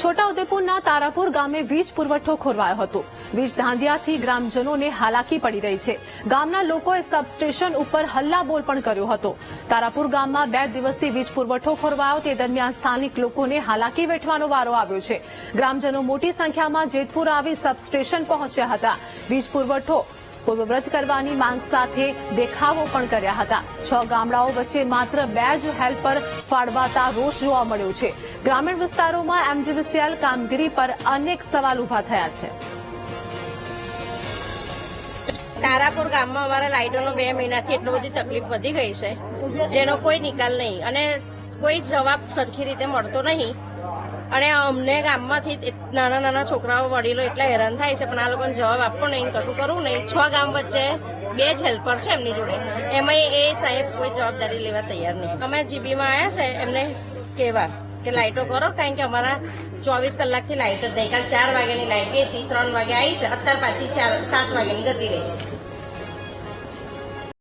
છોટાઉદેપુરના તારાપુર ગામે વીજ પુરવઠો ખોરવાયો હતો. વીજ ધાંધિયાથી ગ્રામજનોને હાલાકી પડી રહી છે. ગામના લોકોએ સબસ્ટેશન ઉપર હલ્લાબોલ પણ કર્યો હતો. તારાપુર ગામમાં બે દિવસથી વીજ પુરવઠો ખોરવાયો, તે દરમિયાન સ્થાનિક લોકોને હાલાકી વેઠવાનો વારો આવ્યો છે. ગ્રામજનો મોટી સંખ્યામાં જેતપુર આવી સબસ્ટેશન પહોંચ્યા હતા. વીજ પુરવઠો પૂર્વવ્રત કરવાની માંગ સાથે દેખાવો પણ કર્યા હતા. છ ગામડાઓ વચ્ચે માત્ર બે જ હેલ્પર ફાળવાતા રોષ જોવા મળ્યો છે. ગ્રામીણ વિસ્તારોમાં એમજીવીસીએલ કામગીરી પર અનેક સવાલ ઊભા થયા છે. તારાપુર ગામમાં અમારા લાઇટોનો બે મહિનાથી એટલી બધી તકલીફ વધી ગઈ છે, જેનો કોઈ નિકાલ નહીં અને કોઈ જવાબ સરખી રીતે મળતો નહીં. અને અમને ગામમાંથી નાના નાના છોકરાઓ, વડીલો એટલા હેરાન થાય છે, પણ આ લોકોને જવાબ આપવો નહીં, કશું કરવું નહીં. છ ગામ વચ્ચે બે જ હેલ્પર છે એમની જોડે. એમાં એ સાહેબ કોઈ જવાબદારી લેવા તૈયાર નહીં. અમે જીબીમાં આવ્યા છે, એમને કહેવા. કે લાઇટો કરો, કારણ કે અમારા ચોવીસ કલાકથી લાઇટ જ ગઈકાલ ચાર વાગ્યાની લાઇટ ગઈ હતી, ત્રણ વાગે આવી છે. અત્યાર પાછી ચાર, સાત વાગ્યાની જતી રહી છે.